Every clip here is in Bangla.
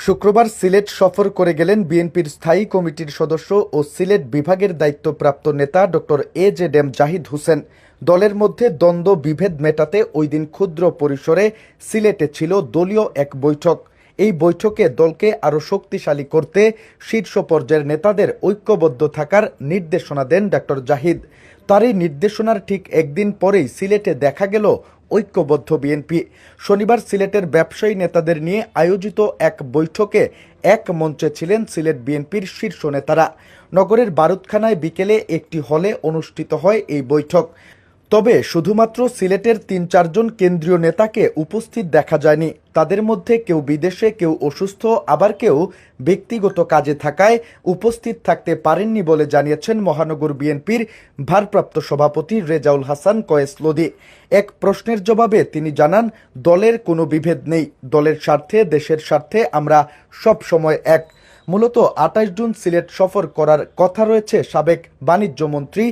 শুক্রবার সিলেট সফর করে গেলেন বিএনপির স্থায়ী কমিটির সদস্য ও সিলেট বিভাগের দায়িত্বপ্রাপ্ত নেতা doctor A Z M Zahid Hossain. দলের মধ্যে দ্বন্দ্ব বিভেদ মেটাতে ওই দিন ক্ষুদ্র পরিসরে সিলেটে ছিল দলীয় এক বৈঠক। এই বৈঠকে দলকে আরও শক্তিশালী করতে শীর্ষ পর্যায়ের নেতাদের ঐক্যবদ্ধ থাকার নির্দেশনা দেন ডক্টর জাহিদ। তার এই নির্দেশনার ঠিক একদিন পরেই সিলেটে দেখা গেল ঐক্যবদ্ধ বিএনপি। শনিবার সিলেটের ব্যবসায়ী নেতাদের নিয়ে আয়োজিত এক বৈঠকে এক মঞ্চে ছিলেন সিলেট বিএনপির শীর্ষ নেতারা। নগরের বারুদখানায় বিকেলে একটি হলে অনুষ্ঠিত হয় এই বৈঠক। তবে শুধুমাত্র সিলেটের তিন চারজন কেন্দ্রীয় নেতাকে উপস্থিত দেখা যায়নি। তাদের মধ্যে কেউ বিদেশে, কেউ অসুস্থ, আবার কেউ ব্যক্তিগত কাজে থাকায় উপস্থিত থাকতে পারেননি বলে জানিয়েছেন মহানগর বিএনপির ভারপ্রাপ্ত সভাপতি রেজাউল হাসান কয়েস লোদি। এক প্রশ্নের জবাবে তিনি জানান, দলের কোনো বিভেদ নেই। দলের স্বার্থে, দেশের স্বার্থে আমরা সব সময় এক। মূলত আঠাশ জুন সিলেট সফর করার কথা রয়েছে সাবেক বাণিজ্যমন্ত্রী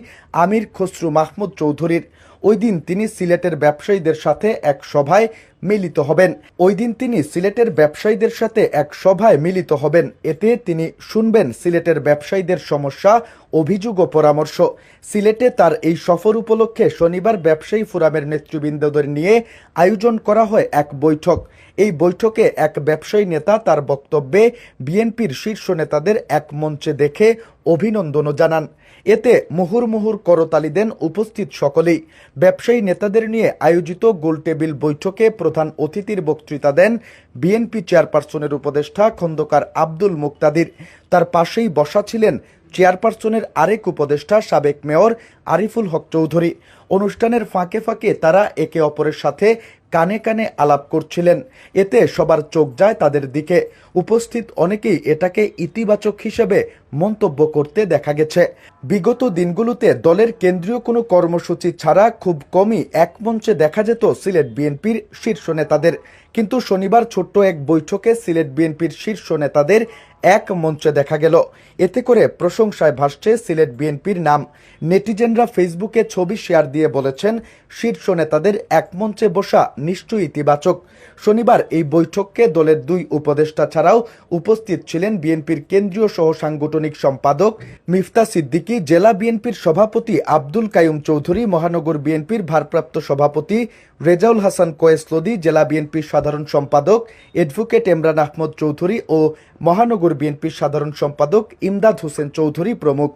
আমির খসরু মাহমুদ চৌধুরীর। ওই দিন তিনি সিলেটের ব্যবসায়ীদের সাথে এক সভায় মিলিত হবেন। ওই দিন তিনি সিলেটের ব্যবসায়ীদের সাথে এক সভায় মিলিত হবেন। এতে তিনি শুনবেন সিলেটের ব্যবসায়ীদের সমস্যা, অভিযোগ ও পরামর্শ। সিলেটে তার এই সফর উপলক্ষে শনিবার ব্যবসায়ী ফোরামের নেতৃবৃন্দদের নিয়ে আয়োজন করা হয় এক বৈঠক। এই বৈঠকে এক ব্যবসায়ী নেতা তার বক্তব্যে বিএনপির শীর্ষ নেতাদের এক মঞ্চে দেখে অভিনন্দনও জানান। এতে মুহুর্মুহুর করতালি দেন উপস্থিত সকলেই। ব্যবসায়ী নেতাদের নিয়ে আয়োজিত গোলটেবিল বৈঠকে প্রধান অতিথির বক্তৃতা দেন বিএনপি চেয়ারপারসনের উপদেষ্টা খন্দকার আব্দুল মুক্তাদির। তার পাশেই বসা ছিলেন চেয়ারপারসনের আরেক উপদেষ্টা সাবেক মেয়র আরিফুল হক চৌধুরী। অনুষ্ঠানের ফাঁকে ফাঁকে তারা একে অপরের সাথে কানে কানে আলাপ করছিলেন। এতে সবার চোখ যায় তাদের দিকে। উপস্থিত অনেকেই এটাকে ইতিবাচক হিসেবে মন্তব্য করতে দেখা গেছে। বিগত দিনগুলোতে দলের কেন্দ্রীয় কোনো কর্মসূচি ছাড়া খুব কমই এক মঞ্চে দেখা যেত সিলেট বিএনপির শীর্ষ নেতাদের। কিন্তু শনিবার ছোট্ট এক বৈঠকে সিলেট বিএনপির শীর্ষ নেতাদের এক মঞ্চে দেখা গেল। এতে করে প্রশংসায় ভাসছে সিলেট বিএনপির নাম। নেটিজেনরা ফেসবুকে ছবি শেয়ার দিয়ে বলেছেন, শীর্ষ নেতাদের এক মঞ্চে বসা নিশ্চয়ই ইতিবাচক। শনিবার এই বৈঠককে দলের দুই উপদেষ্টা ছাড়াও উপস্থিত ছিলেন বিএনপির কেন্দ্রীয় সহ সাংগঠনিক সম্পাদক মিফতা সিদ্দিকী, জেলা বিএনপির সভাপতি আব্দুল কায়ুম চৌধুরী, মহানগর বিএনপির ভারপ্রাপ্ত সভাপতি রেজাউল হাসান কোয়েস লোদি জেলা বিএনপির সাধারণ সম্পাদক অ্যাডভোকেট এমরান আহমদ চৌধুরী ও মহানগর বিএনপির সাধারণ সম্পাদক ইমদাদ হোসেন চৌধুরী প্রমুখ।